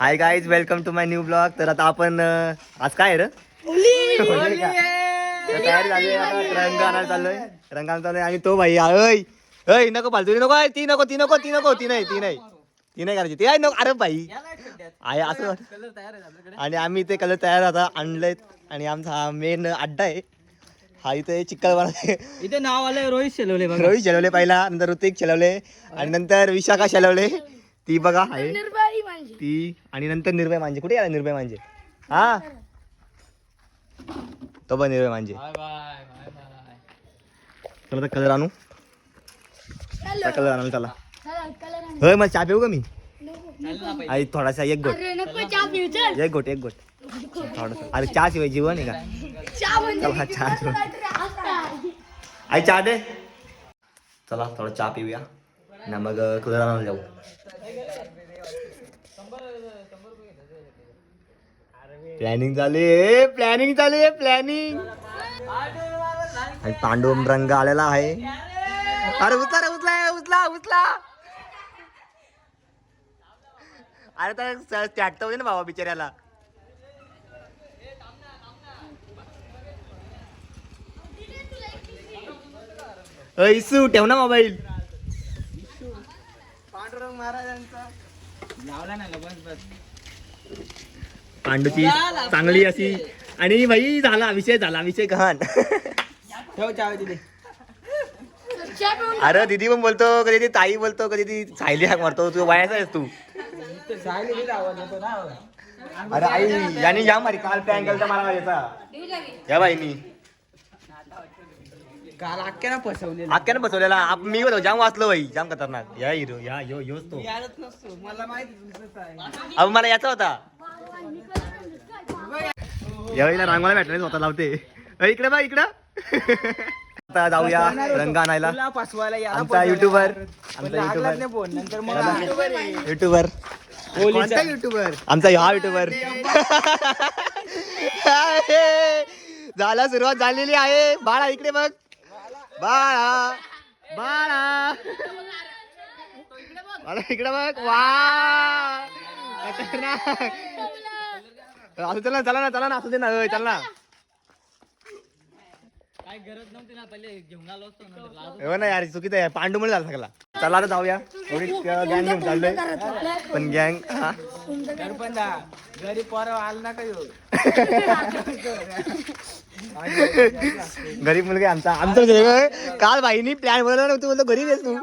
Hi guys welcome to my new blog तर आता आपण आज काय रे? तयारी झाली रंग आणायला चाललोय. रंग आणायला चाललोय आणि तो भाई अय नको फालतू नको ती नको ती नको ती नको ती नाही ती नाही. ती नाही करायची. ती आहे नको अरे भाई आहे असं आणि आम्ही ते कलर तयार आता आणलेत आणि आमचा हा मेन अड्डा आहे. हा इथे चिक्कल इथे नाव आलंय रोहित शेलवले बघा. रोहित शेलवले पहिला नंतर ऋतिक शेलवले आणि नंतर विशाखा शेलवले. ती बघा आहे. ती आणि नंतर निर्भय मांजे कुठे आला निर्भय मांजे हा? तो पण Nirbhay Manje bye bye bye bye. चला कलर आणू. कलर आणाल चला. होय मग चहा पिऊ का मी? आई थोडासा एक घोट. एक घोट एक घोट. थोडासा. अरे चहा शिवाय जीवन आहे का? चला चहा शिवाय. आई चहा दे. चला थोडा चहा पिऊया. ना मग आणायला जाऊ. प्लॅनिंग चालू आहे प्लॅनिंग चालू आहे प्लॅनिंग आणि पांडुरंग रंग आलेला आहे. अरे उचला रे उचला उचला उचला. अरे तर चाटत होते ना बाबा बिचाऱ्याला. अ, इसू ठेव ना मोबाईल पांडुरंग महाराजांचा. लावला ना बस बस. पांडूची चांगली अशी. आणि भाई झाला विषय झाला विषय गहन ठेव चावी तिथे. अरे दीदी पण बोलतो कधी ती ताई बोलतो कधी ती सायली हाक मारतो तू वयाचा आहेस तू. अरे आई यानी या मारी काल प्लॅन केलता मला याचा. या बाईनी काल अख्ख्यानं फसवले आख्यानं बसवलेला आप- मी होतो जाम वाचलो बाई. जाम खतरनाक. या हिरो या यो योच तो. मला माहिती अब मला याचा होता. यावेळीला रांगोळ्या भेटले स्वतः लावते. इकडे बा इकडं. आता जाऊया रंग आणायला. आमचा युट्यूबर आमचा युट्यूबर युट्यूबर कोणता युट्यूबर आमचा हा युट्यूबर झाला सुरुवात झालेली आहे. बाळा इकडे बघ. बाळा. बाळा. बाळा इकडे बघ. वा. असू चला ना चला ना चला ना. असू दे ना चल ना. काय गरज नव्हती ना पहिले घेऊन आलो असतो ना हो ना यार चुकीचं आहे पांडू मुळे झाला सगळा. चला आता जाऊया. थोडी गँग घेऊन चाललोय. पण गँग हा. गणपंदा घरी पोरं आलं ना काय गरीब मुलगा आमचा आमचं काल बाईनी प्लॅन बनवला नव्हतं बोलतो गरीब आहेस तू.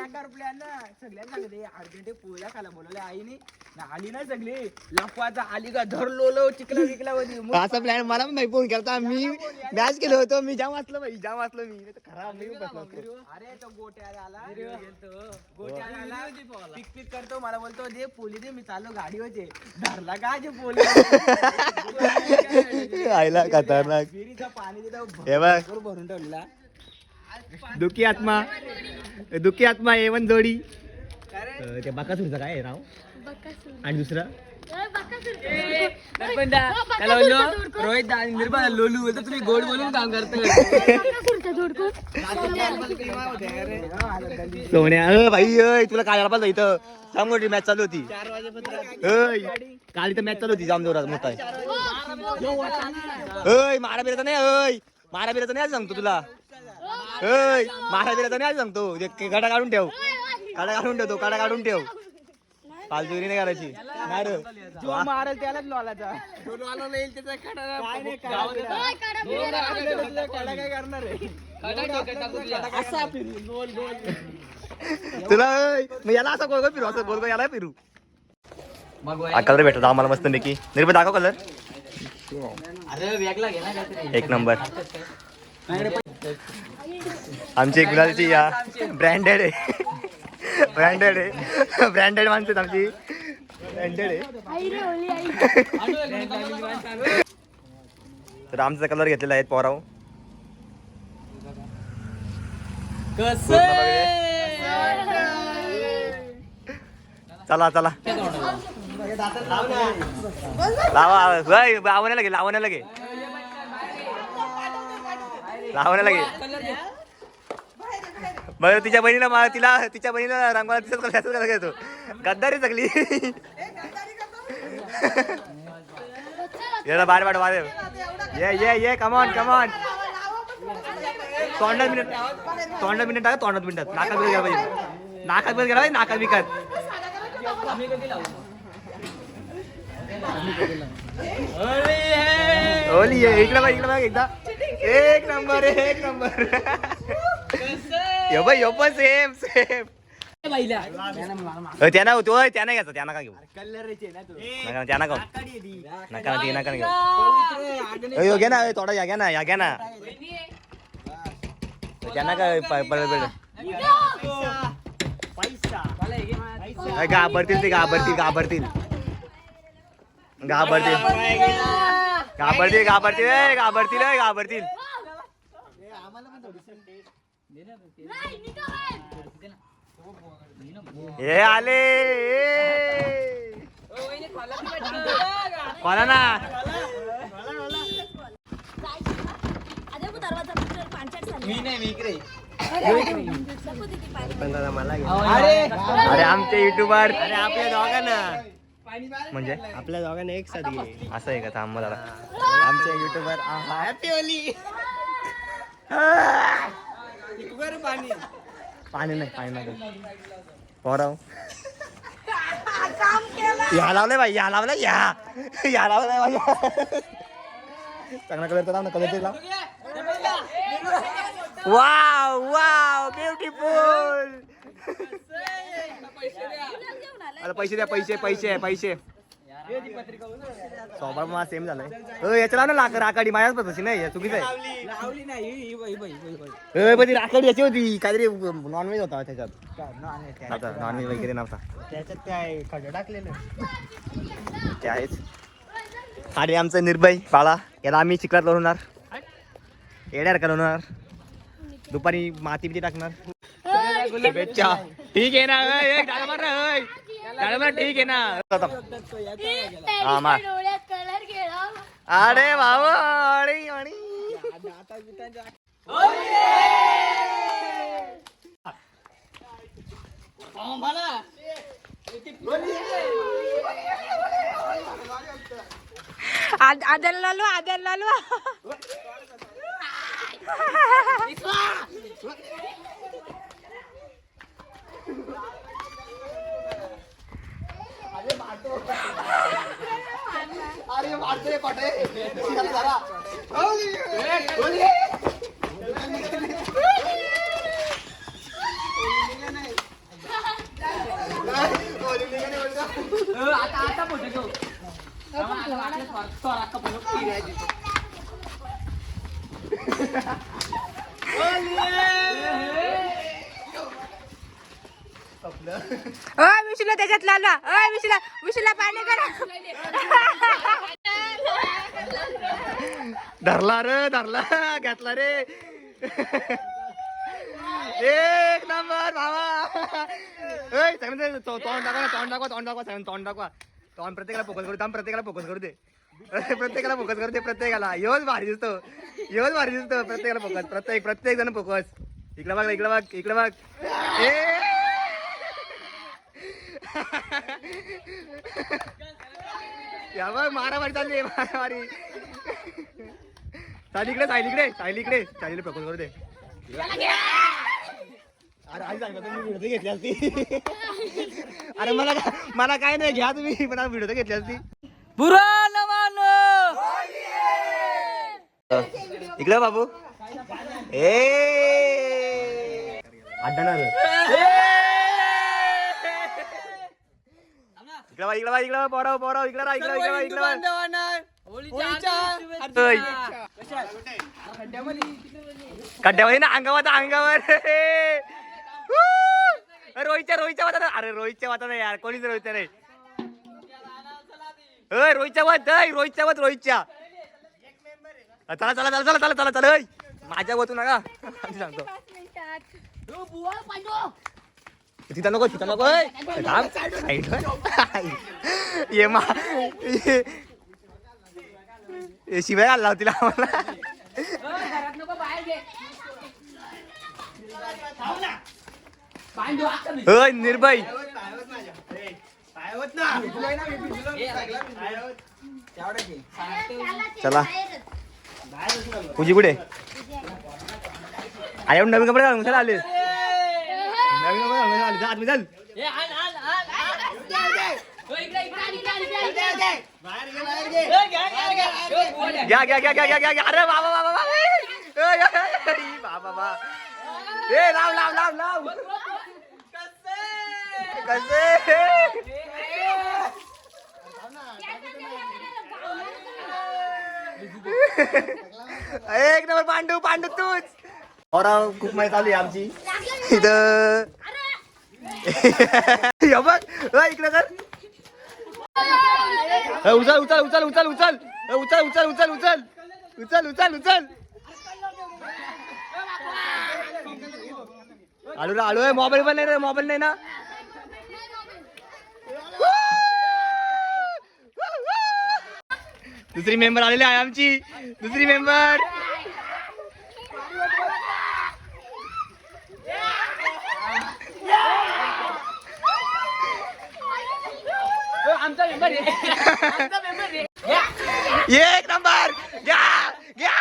एवढा बेकार प्लॅन ना सगळ्या सांगते अर्जंटे पोळ्या खायला बोलवल्या आईने. ना आली ना सगळी. लफवाचा आली का धर लोलो चिकला विकला होती मग असा प्लॅन मला पण नाही फोन करता मी मॅच केलं होतं. मी जाम वाचलो बाई जाम वाचलो मी. नाही तर खराब मी पण बसलो असतो. अरे तो गोट्याला आला. गोट्याला आला. पिक पिक करतो मला बोलतो दे पोली दे मी चाललो गाडी होते धरला का जे पोली आईला खतरनाक. विहिरीचं पाणी तिथं हे बघ. भरपूर भरून ठेवलेला. दुखी आत्मा. दुखी आत्मा एवन जोडी. ते बाकासूरचं काय आहे नाव? आणि दुसरं? बोललो रोहित दा- निर्मला लोलू बोलतो तुम्ही गोड बोलून काम करतो. सोन्या अ भाई अय तुला काय पाहिजे इथं. मोठी मॅच चालू होती. अय काल इथं मॅच चालू होती जाम जोरात मोठा अय मारा बिराचा नाही अय. मारा बिराचा नाही सांगतो तुला. अय मारा बिराचा नाही सांगतो. ते गाडा काढून ठेव. काडा काढून ठेवतो काडा काढून ठेव. फालतुगिरी नाही करायची. नाही रे. जो मारल त्यालाच लॉलाचा. तो लॉला येईल त्याचा खडा काय नाही खडा काय करणार आहे? असा फिरू गोल गोल तुला मग याला असा गोल फिरू असं गोल गोल याला फिरू. हा कलर भेटतो आम्हाला मस्त पैकी निर्भय दाखव कलर अरे वेगळा घे ना काहीतरी. एक नंबर. आमची गुलालची या. ब्रँडेड आहे. ब्रँडेड आहे. ब्रँडेड माणसं आमची. ब्रँडेड आहे. तर आमचा कलर घेतलेला आहे पोराव. चला चला. लावा लावण्याला घे लावण्याला घे. लावण्याला घे बरं तिच्या बहिणीला मा- तिला तिच्या बहिणीला रंगवाला तिथंच करायचं करायला घेतो. गद्दारी सगळी येणं बाहेर बाहेर बाहेर ये ये ये कमॉन कमॉन तोंडात मिनिट तोंडात मिनिट टाका तोंडात मिनिटात नाकात बिकत गेला पाहिजे नाकात बिकत गेला पाहिजे नाकात बिकत ओली ये इकडे बघ इकडे बघ एकदा. एक नंबर एक नंबर. यो बाई यो पण सेम सेम त्यांना होतो त्यांना घ्यायचा त्यांना का घेऊ? नका त्यांना का नका ना ती नका घेऊ. यो घे ना थोडा या घ्या ना या घ्या ना. त्यांना काय प- घाबरतील ते घाबरतील घाबरतील. घाबरतील. घाबरतील घाबरतील ए, घाबरतील ए, घाबरतील. हे आले ए. कोणा ना. अरे आमचे युट्यूबर अरे आपल्या दोघांना. म्हणजे? आपल्या दोघांना एक साथ असं आहे का? थांब मला आमचे युट्यूबर हॅपी ओली पाणी नाही पाणी नाही. पोराव या लावलंय बाई या लावलं या. या लावलंय बाई. चांगला कलर तर लाव ना कलर लाव. वाव वाव ब्युटिफुल पैसे द्या पैसे पैसे पैसे. स्वभाव मला सेम झालाय. अ, याच्या लाव ना आकाडी माझ्याच पद्धती नाही चुकीचं आहे. लावली नाही ही बाई बाई बाई बाई ए, पण ती राखडी याची होती काहीतरी नॉनव्हेज होता त्याच्यात. नव्हता नॉनव्हेज वगैरे नव्हता. त्याच्यात काय खडं टाकलेलं? ते आहेच. आणि आमचं निर्भय बाळा याला आम्ही चिखलात लावणार येणार का लावणार दुपारी माती बिती टाकणार ठीक आहे ना डाळा मार मार, ठीक आहे ना. हा, मार. कलर गेला अरे बाबा अरे आणि आदल लालू आदल लालू. आता आता फोटो घेऊ त्याच्यात लावला अय विशूला विशूला पाणी करा धरला रे धरला घातला रे. एक नंबर भावा. तोंड दाखवा तोंड दाखवा तोंड दाखवा साहेब तोंड दाखवा. तोंड प्रत्येकाला फोकस करू थांब प्रत्येकाला फोकस करू दे. प्रत्येकाला फोकस करू दे प्रत्येकाला. योच भारी दिसतो. योच भारी दिसतो. प्रत्येकाला फोकस प्रत्येक प्रत्येक जण फोकस इकडे बघ इकडे बघ इकडे बघ. ए! या बघ मारामारी चालली मारामारी. सायली इकडे सायली इकडे सायली इकडे. सायलीला प्रपोज करू दे. अरे आई सांगतो तुम्ही व्हिडिओ घेतली असती. अरे मला काय मला काय नाही घ्या तुम्ही पण व्हिडिओ घेतली असती. पुराण मानो! इकडे बाबू. ए! अड्डाणार इकडे बा इकडे बा इकडे बा पोराव पोराव इकडे इकडे इकडे इकडे बा. खड्ड्यामध्ये ना अंगावर अंगावर. रोहितच्या रोहितच्या वाटा अरे रोहितच्या वाटा नाही यार कोणीच रोहितच्या नाही. अय रोहितच्या वाट रोहितच्या वाट रोहितच्या. चला चला चला चला चला चला चला माझ्या वतू नका. सांगतो. तिथं नको तिथं नको ये मा. ए ये शिवाय आला होती आम्हाला. होय निर्भय. चला. पूजी कुठे? आय नवीन कपडे घालून चला आले? नवीन कपडे घालून आले? जा चल. घ्या, घ्या, घ्या. घ्या घ्या अरे बाबा बाबा बाबा ए, बाबा लाव लाव लाव लाव. कसे? एक नंबर पांडू पांडू तूच. और खूप माहिती आहे आमची. इथं. बघ अ, इकडे कर अ, उचल उचल उचल उचल उचल. उचल उचल उचल उचल उचल. उचल उचल उचल. आलो ना आलो मोबाईल पण नाही रे मोबाईल नाही ना. दुसरी मेंबर आलेली आहे आमची. दुसरी मेंबर हो, आमचा मेंबर आहे आमचा मेंबर आहे घ्या. एक नंबर. घ्या घ्या.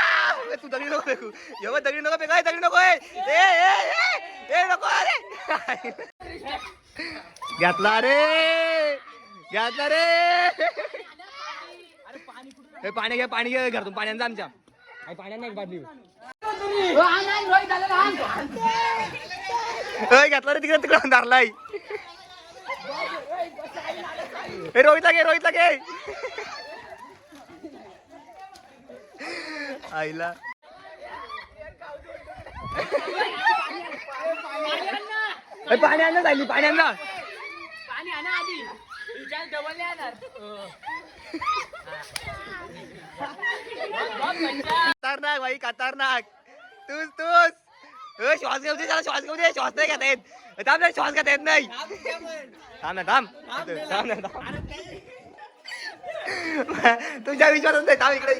ए, तू दगडी नको फेकू. एवढं दगडी नको फेकाय दगडी नको ए. ए ए ए, ए नको अरे. घेतला रे. घेतला रे. ए, पाणी घ्या पाणी घ्या घरातून. पाण्याचा आमच्या. पाण्यानं एक हो, आलेला, आण. ए, घेतला रे तिकडे तिकडे धरलाय. ए रोहितला घे रोहितला घे. आईला. पाणी आणलं जायली पाणी आणलं पाणी आणा आधी. डबल आणणार खतरनाक भाई खतरनाक. तूच तूच. ए, श्वास घेऊ दे त्याला श्वास घेऊ दे. श्वास नाही घेता येत. थांब ना श्वास घेता येत नाही. थांब ना थांब. थांब ना. थांब तुझ्या विश्वासात नाही थांब इकडे.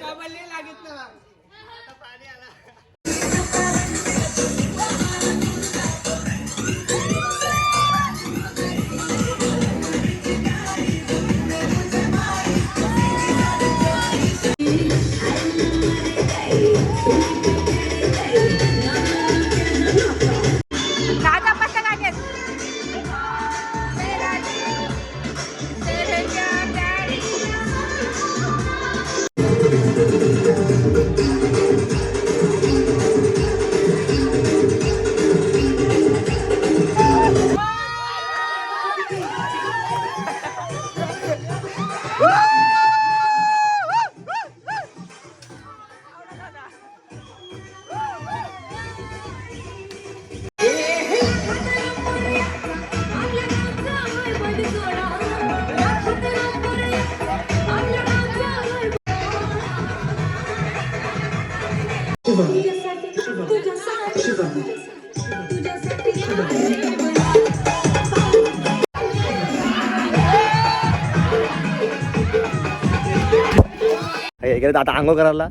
हे आता आंघोळ करायला.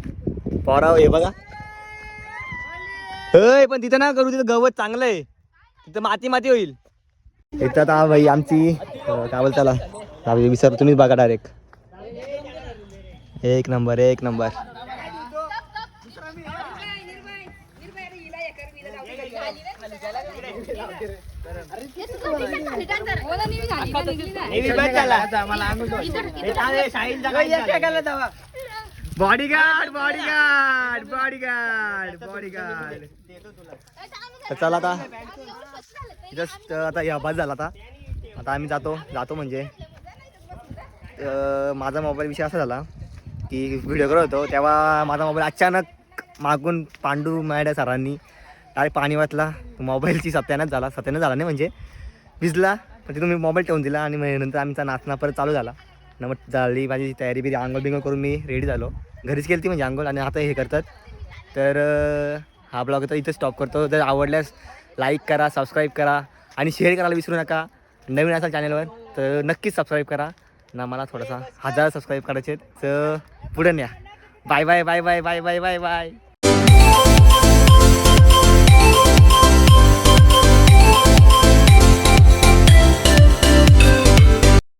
पोराव हे बघा. होय पण तिथं ना करू तिथं गवत चांगलं आहे. तिथं माती माती होईल. इथं आता भाई आमची काय बोलताला विसर तुम्हीच बघा डायरेक्ट एक नंबर एक number. Bodyguard bodyguard bodyguard bodyguard चला आता. जस्ट आता या बस झाला आता. आता आम्ही जातो जातो म्हणजे. माझा मोबाईल विषय असा झाला की व्हिडिओ करत होतो तेव्हा माझा मोबाईल अचानक मागून पांडू मॅड सरांनी डायरेक्ट पाणी वाचला. मोबाईलची सत्यानाच झाला. सत्यानाच झाला नाही म्हणजे भिजला. तिथून मी मोबाईल ठेवून दिला आणि नंतर आमचा नाचना परत चालू झाला. न मग झाली माझी तयारी बिरी आंघोळ बिंगोळ करून मी रेडी झालो. घरीच केली ती म्हणजे आंघोळ आणि आता हे करतात. तर हा ब्लॉग आता इथं स्टॉप करतो. जर आवडल्यास लाईक करा सबस्क्राईब करा आणि शेअर करायला विसरू नका. नवीन असाल चॅनलवर तर नक्कीच सबस्क्राईब करा. ना मला थोडासा हजार सबस्क्राईब करायचे आहेत तर पुढे न्या. Bye bye bye bye bye bye bye bye